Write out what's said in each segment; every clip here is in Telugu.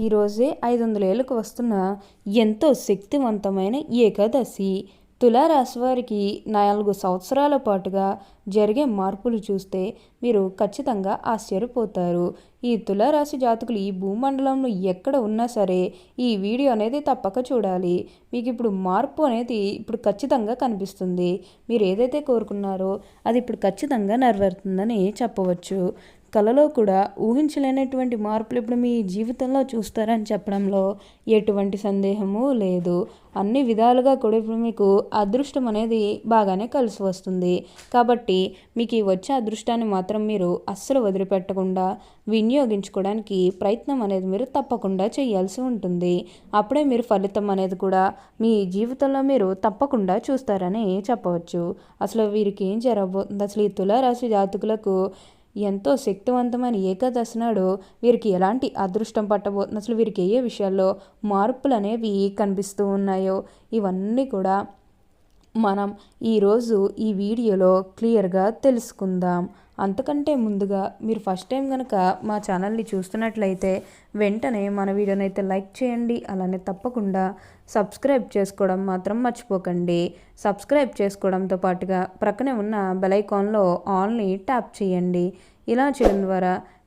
ఈరోజే ఐదు వందల ఏళ్ళకు వస్తున్న ఎంతో శక్తివంతమైన ఏకాదశి. తులారాశి వారికి నాలుగు సంవత్సరాల పాటుగా జరిగే మార్పులు చూస్తే మీరు ఖచ్చితంగా ఆశ్చర్యపోతారు. ఈ తులారాశి జాతకులు ఈ భూమండలంలో ఎక్కడ ఉన్నా సరే ఈ వీడియో అనేది తప్పక చూడాలి. మీకు ఇప్పుడు మార్పు అనేది ఇప్పుడు ఖచ్చితంగా కనిపిస్తుంది. మీరు ఏదైతే కోరుకున్నారో అది ఇప్పుడు ఖచ్చితంగా నెరవేరుతుందని చెప్పవచ్చు. కళలో కూడా ఊహించలేనటువంటి మార్పులు ఇప్పుడు మీ జీవితంలో చూస్తారని చెప్పడంలో ఎటువంటి సందేహము లేదు. అన్ని విధాలుగా కూడా ఇప్పుడు మీకు అదృష్టం అనేది బాగానే కలిసి వస్తుంది. కాబట్టి మీకు ఈ వచ్చే అదృష్టాన్ని మాత్రం మీరు అస్సలు వదిలిపెట్టకుండా వినియోగించుకోవడానికి ప్రయత్నం అనేది మీరు తప్పకుండా చేయాల్సి ఉంటుంది. అప్పుడే మీరు ఫలితం అనేది కూడా మీ జీవితంలో మీరు తప్పకుండా చూస్తారని చెప్పవచ్చు. అసలు వీరికి ఏం జరగబోతుంది? అసలు ఈ తులారాశి జాతకులకు ఎంతో శక్తివంతమైన ఏకాదశి నాడు వీరికి ఎలాంటి అదృష్టం పట్టబోతుంది అసలు వీరికి ఏ విషయాల్లో మార్పులు అనేవి కనిపిస్తూ ఉన్నాయో ఇవన్నీ కూడా మనం ఈరోజు ఈ వీడియోలో క్లియర్గా తెలుసుకుందాం. అంతకంటే ముందుగా మీరు ఫస్ట్ టైం కనుక మా ఛానల్ని చూస్తున్నట్లయితే వెంటనే మన వీడియోని అయితే లైక్ చేయండి అలానే తప్పకుండా సబ్స్క్రైబ్ చేసుకోవడం మాత్రం మర్చిపోకండి. సబ్స్క్రైబ్ చేసుకోవడంతో పాటుగా ప్రక్కనే ఉన్న బెలైకాన్లో ఆల్ని ట్యాప్ చేయండి. ఇలా చేయడం ద్వారా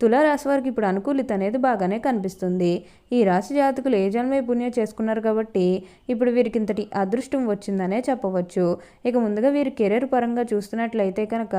తులారాశి వారికి ఇప్పుడు అనుకూలిత అనేది బాగానే కనిపిస్తుంది. ఈ రాశి జాతకులు ఏ జన్మే పుణ్యం చేసుకున్నారు కాబట్టి ఇప్పుడు వీరికి ఇంతటి అదృష్టం వచ్చిందనే చెప్పవచ్చు. ఇక ముందుగా వీరు కెరీర్ పరంగా చూస్తున్నట్లయితే కనుక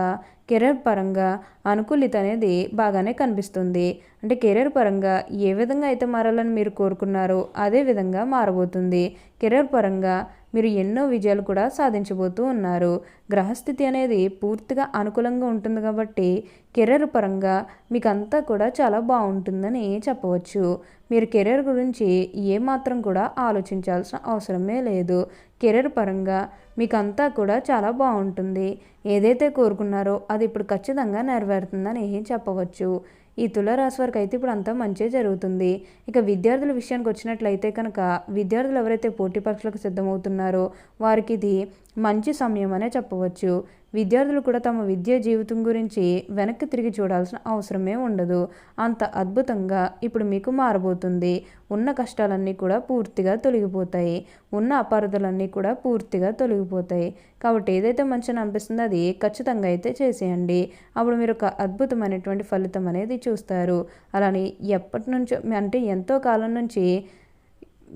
కెరీర్ పరంగా అనుకూలిత అనేది బాగానే కనిపిస్తుంది. అంటే కెరీర్ పరంగా ఏ విధంగా అయితే మారాలని మీరు కోరుకున్నారో అదే విధంగా మారబోతుంది. కెరీర్ పరంగా మీరు ఎన్నో విజయాలు కూడా సాధించబోతూ ఉన్నారు. గ్రహస్థితి అనేది పూర్తిగా అనుకూలంగా ఉంటుంది కాబట్టి కెరీర్ పరంగా మీకు అంతా కూడా చాలా బాగుంటుందని చెప్పవచ్చు. మీరు కెరీర్ గురించి ఏమాత్రం కూడా ఆలోచించాల్సిన అవసరమే లేదు. కెరీర్ పరంగా మీకు అంతా కూడా చాలా బాగుంటుంది. ఏదైతే కోరుకున్నారో అది ఇప్పుడు ఖచ్చితంగా నెరవేరుతుందని చెప్పవచ్చు. ఈ తులారాశి వారికి అయితే ఇప్పుడు అంతా మంచిగా జరుగుతుంది. ఇక విద్యార్థుల విషయానికి వచ్చినట్లయితే కనుక విద్యార్థులు ఎవరైతే పోటీ పరీక్షలకు సిద్ధమవుతున్నారో వారికి ఇది మంచి సమయం అనే చెప్పవచ్చు. విద్యార్థులు కూడా తమ విద్యా జీవితం గురించి వెనక్కి తిరిగి చూడాల్సిన అవసరమే ఉండదు. అంత అద్భుతంగా ఇప్పుడు మీకు మారబోతుంది. ఉన్న కష్టాలన్నీ కూడా పూర్తిగా తొలగిపోతాయి. ఉన్న అపారదలన్నీ కూడా పూర్తిగా తొలగిపోతాయి. కాబట్టి ఏదైతే మంచిగా అనిపిస్తుందో అది ఖచ్చితంగా అయితే చేసేయండి. అప్పుడు మీరు ఒక అద్భుతమైనటువంటి ఫలితం అనేది చూస్తారు. అలానే ఎప్పటి నుంచో అంటే ఎంతో కాలం నుంచి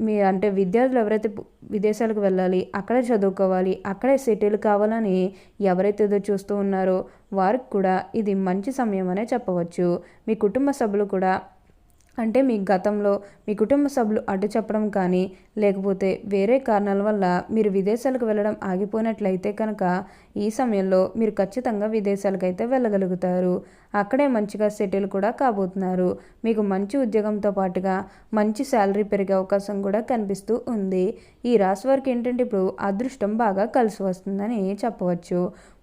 మీ అంటే విద్యార్థులు ఎవరైతే విదేశాలకు వెళ్ళాలి అక్కడే చదువుకోవాలి అక్కడే సెటిల్ కావాలని ఎవరైతే ఏదో చూస్తూ ఉన్నారో వారికి కూడా ఇది మంచి సమయం అనే చెప్పవచ్చు. మీ కుటుంబ సభ్యులు కూడా అంటే మీ గతంలో మీ కుటుంబ సభ్యులు అడ్డు చెప్పడం కానీ లేకపోతే వేరే కారణాల వల్ల మీరు విదేశాలకు వెళ్ళడం ఆగిపోయినట్లయితే కనుక ఈ సమయంలో మీరు ఖచ్చితంగా విదేశాలకు అయితే వెళ్ళగలుగుతారు. అక్కడే మంచిగా సెటిల్ కూడా కాబోతున్నారు. మీకు మంచి ఉద్యోగంతో పాటుగా మంచి శాలరీ పెరిగే అవకాశం కూడా కనిపిస్తూ ఉంది. ఈ రాశి వారికి ఏంటంటే ఇప్పుడు అదృష్టం బాగా కలిసి వస్తుందని చెప్పవచ్చు.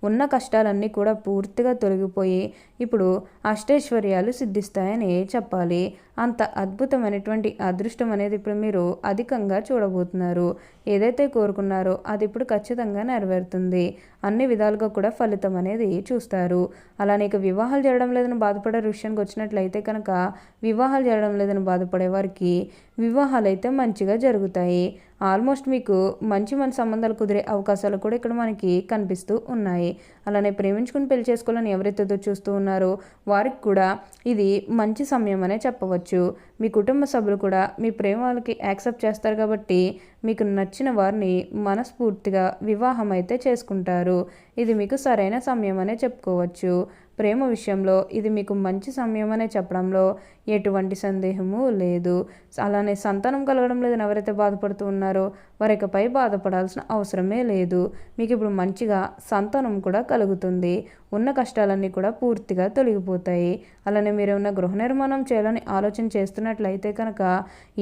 ఉన్న కష్టాలన్నీ కూడా పూర్తిగా తొలగిపోయి ఇప్పుడు అష్టైశ్వర్యాలు సిద్ధిస్తాయని చెప్పాలి. అంత అద్భుతమైనటువంటి అదృష్టం అనేది ఇప్పుడు మీరు అధికంగా చూడబోతున్నారు. ఏదైతే కోరుకున్నారో అది ఇప్పుడు ఖచ్చితంగా నెరవేరుతుంది. అన్ని విధాలుగా కూడా ఫలితం అనేది చూస్తారు. అలానే ఇక వివాహాలు జరగడం లేదని బాధపడే విషయానికి వచ్చినట్లయితే కనుక వివాహాలు జరగడం లేదని బాధపడే వారికి వివాహాలు అయితే మంచిగా జరుగుతాయి. ఆల్మోస్ట్ మీకు మంచి మంచి సంబంధాలు కుదిరే అవకాశాలు కూడా ఇక్కడ మనకి కనిపిస్తూ ఉన్నాయి. అలానే ప్రేమించుకుని పెళ్ళి చేసుకోవాలని ఎవరైతే చూస్తూ ఉన్నారో వారికి కూడా ఇది మంచి సమయం అనే చెప్పవచ్చు. మీ కుటుంబ సభ్యులు కూడా మీ ప్రేమ వాళ్ళకి యాక్సెప్ట్ చేస్తారు కాబట్టి మీకు నచ్చిన వారిని మనస్ఫూర్తిగా వివాహం అయితే చేసుకుంటారు. ఇది మీకు సరైన సమయం అనే చెప్పుకోవచ్చు. ప్రేమ విషయంలో ఇది మీకు మంచి సమయం అనే చెప్పడంలో ఎటువంటి సందేహము లేదు. అలానే సంతానం కలగడం లేదని ఎవరైతే బాధపడుతూ ఉన్నారో వారికపై బాధపడాల్సిన అవసరమే లేదు. మీకు ఇప్పుడు మంచిగా సంతానం కూడా కలుగుతుంది. ఉన్న కష్టాలన్నీ కూడా పూర్తిగా తొలగిపోతాయి. అలానే మీరు ఏమైనా గృహ నిర్మాణం చేయాలని ఆలోచన చేస్తున్నట్లయితే కనుక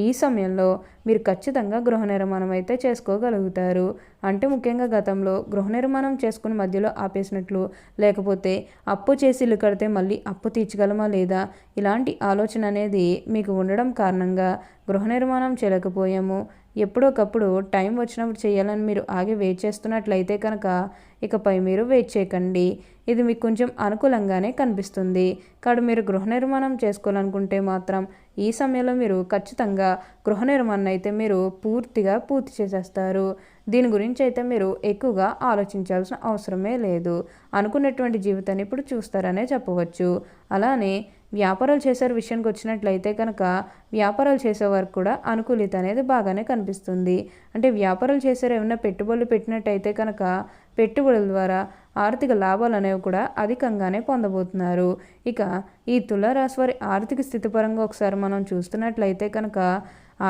ఈ సమయంలో మీరు ఖచ్చితంగా గృహ నిర్మాణం అయితే చేసుకోగలుగుతారు. అంటే ముఖ్యంగా గతంలో గృహ నిర్మాణం చేసుకుని మధ్యలో ఆపేసినట్లు లేకపోతే అప్పు చేసి ఇల్లు కడితే మళ్ళీ అప్పు తీర్చగలమా లేదా ఇలాంటి ఆలోచన అనేది మీకు ఉండడం కారణంగా గృహ నిర్మాణం చేయలేకపోయాము. ఎప్పుడొకప్పుడు టైం వచ్చినప్పుడు చేయాలని మీరు ఆగి వెయిట్ చేస్తున్నట్లయితే కనుక ఇకపై మీరు వెయిట్ చేయకండి. ఇది మీకు కొంచెం అనుకూలంగానే కనిపిస్తుంది. కాదు మీరు గృహ నిర్మాణం చేసుకోవాలనుకుంటే మాత్రం ఈ సమయంలో మీరు ఖచ్చితంగా గృహ నిర్మాణం అయితే మీరు పూర్తిగా పూర్తి చేసేస్తారు. దీని గురించి అయితే మీరు ఎక్కువగా ఆలోచించాల్సిన అవసరమే లేదు. అనుకున్నటువంటి జీవితాన్ని ఇప్పుడు చూస్తారనే చెప్పవచ్చు. అలానే వ్యాపారాలు చేసే విషయానికి వచ్చినట్లయితే కనుక వ్యాపారాలు చేసేవారికి కూడా అనుకూలిత అనేది బాగానే కనిపిస్తుంది. అంటే వ్యాపారాలు చేసే ఏమైనా పెట్టుబడులు పెట్టినట్టయితే కనుక పెట్టుబడుల ద్వారా ఆర్థిక లాభాలు అనేవి కూడా అధికంగానే పొందబోతున్నారు. ఇక ఈ తులారాశి వారి ఆర్థిక స్థితి పరంగా ఒకసారి మనం చూస్తున్నట్లయితే కనుక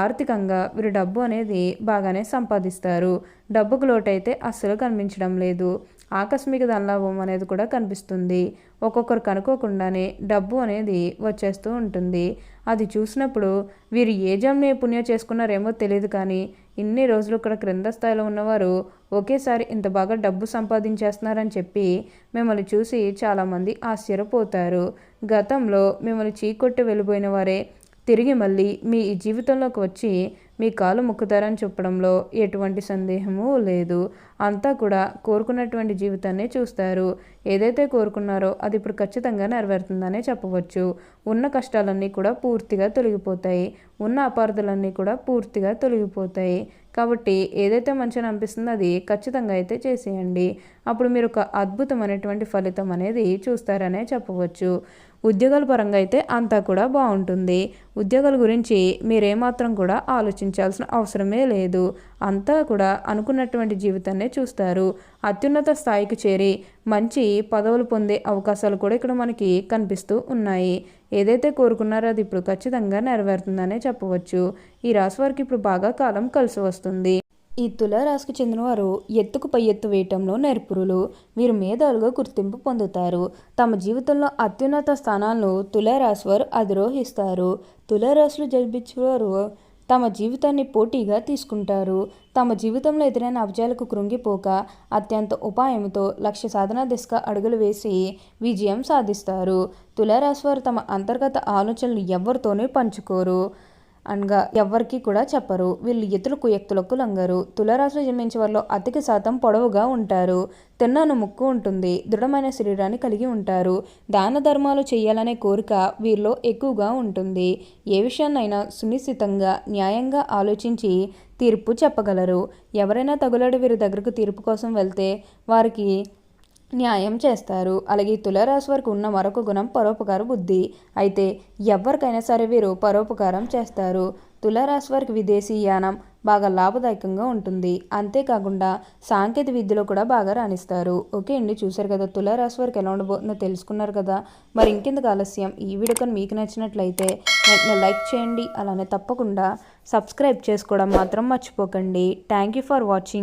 ఆర్థికంగా వీరు డబ్బు అనేది బాగానే సంపాదిస్తారు. డబ్బుకు లోటైతే అస్సలు కనిపించడం లేదు. ఆకస్మిక ధనలాభం అనేది కూడా కనిపిస్తుంది. ఒక్కొక్కరు అనుకోకుండానే డబ్బు అనేది వచ్చేస్తూ ఉంటుంది. అది చూసినప్పుడు వీరు ఏ జమ్ని పుణ్యం చేసుకున్నారేమో తెలియదు కానీ ఇన్ని రోజులు ఇక్కడ క్రింద స్థాయిలో ఉన్నవారు ఒకేసారి ఇంత బాగా డబ్బు సంపాదించేస్తున్నారని చెప్పి మిమ్మల్ని చూసి చాలామంది ఆశ్చర్యపోతారు. గతంలో మిమ్మల్ని చీకొట్టి వెళ్ళిపోయిన వారే తిరిగి మళ్ళీ మీ జీవితంలోకి వచ్చి మీ కాలు మొక్కుతారని చెప్పడంలో ఎటువంటి సందేహము లేదు. అంతా కూడా కోరుకున్నటువంటి జీవితాన్ని చూస్తారు. ఏదైతే కోరుకున్నారో అది ఇప్పుడు ఖచ్చితంగా నెరవేరుతుందనే చెప్పవచ్చు. ఉన్న కష్టాలన్నీ కూడా పూర్తిగా తొలగిపోతాయి. ఉన్న అపార్థలన్నీ కూడా పూర్తిగా తొలగిపోతాయి. కాబట్టి ఏదైతే మంచిగా అనిపిస్తుందో అది ఖచ్చితంగా అయితే చేసేయండి. అప్పుడు మీరు ఒక అద్భుతమైనటువంటి ఫలితం అనేది చూస్తారనే చెప్పవచ్చు. ఉద్యోగాల పరంగా అయితే అంతా కూడా బాగుంటుంది. ఉద్యోగాల గురించి మీరేమాత్రం కూడా ఆలోచించాల్సిన అవసరమే లేదు. అంతా కూడా అనుకున్నటువంటి జీవితాన్నే చూస్తారు. అత్యున్నత స్థాయికి చేరి మంచి పదవులు పొందే అవకాశాలు కూడా ఇక్కడ మనకి కనిపిస్తూ ఉన్నాయి. ఏదైతే కోరుకున్నారో అది ఇప్పుడు ఖచ్చితంగా నెరవేరుతుందనే చెప్పవచ్చు. ఈ రాశి వారికి ఇప్పుడు బాగా కాలం కలిసి వస్తుంది. ఈ తులారాశికి చెందినవారు ఎత్తుకు పై ఎత్తు వేయటంలో నేర్పురులు వీరు మేధావులుగా గుర్తింపు పొందుతారు. తమ జీవితంలో అత్యున్నత స్థానాలను తులారాశి వారు అధిరోహిస్తారు. తులారాశిలో జరిపించేవారు తమ జీవితాన్ని పోటీగా తీసుకుంటారు. తమ జీవితంలో ఎదురైన అబ్జాలకు కృంగిపోక అత్యంత ఉపాయంతో లక్ష్య సాధన దిశగా అడుగులు వేసి విజయం సాధిస్తారు. తులారాశి వారు తమ అంతర్గత ఆలోచనలు ఎవరితోనే పంచుకోరు. అనగా ఎవ్వరికీ కూడా చెప్పరు. వీళ్ళు ఇతరుల కుయక్తులకు లంగరు. తులరాశిలో జన్మించే వారిలో అధిక శాతం పొడవుగా ఉంటారు. తిన్నాను ముక్కు ఉంటుంది. దృఢమైన శరీరాన్ని కలిగి ఉంటారు. దాన ధర్మాలు చేయాలనే కోరిక వీరిలో ఎక్కువగా ఉంటుంది. ఏ విషయాన్నైనా సునిశ్చితంగా న్యాయంగా ఆలోచించి తీర్పు చెప్పగలరు. ఎవరైనా తగులాడు వీరి దగ్గరకు తీర్పు కోసం వెళ్తే వారికి న్యాయం చేస్తారు. అలాగే తులారాశి వారికి ఉన్న మరొక గుణం పరోపకార బుద్ధి. అయితే ఎవరికైనా సరే వీరు పరోపకారం చేస్తారు. తులారాశి వారికి విదేశీ యానం బాగా లాభదాయకంగా ఉంటుంది. అంతేకాకుండా సాంకేతిక విద్యలో కూడా బాగా రాణిస్తారు. ఓకే అండి చూసారు కదా తులారాశి వారికి ఎలా ఉండబోతుందో తెలుసుకున్నారు కదా. మరి ఇంకెందుకు ఆలస్యం? ఈ వీడియో కానీ మీకు నచ్చినట్లయితే వెంటనే లైక్ చేయండి. అలానే తప్పకుండా సబ్స్క్రైబ్ చేసుకోవడం మాత్రం మర్చిపోకండి. Thank you for watching.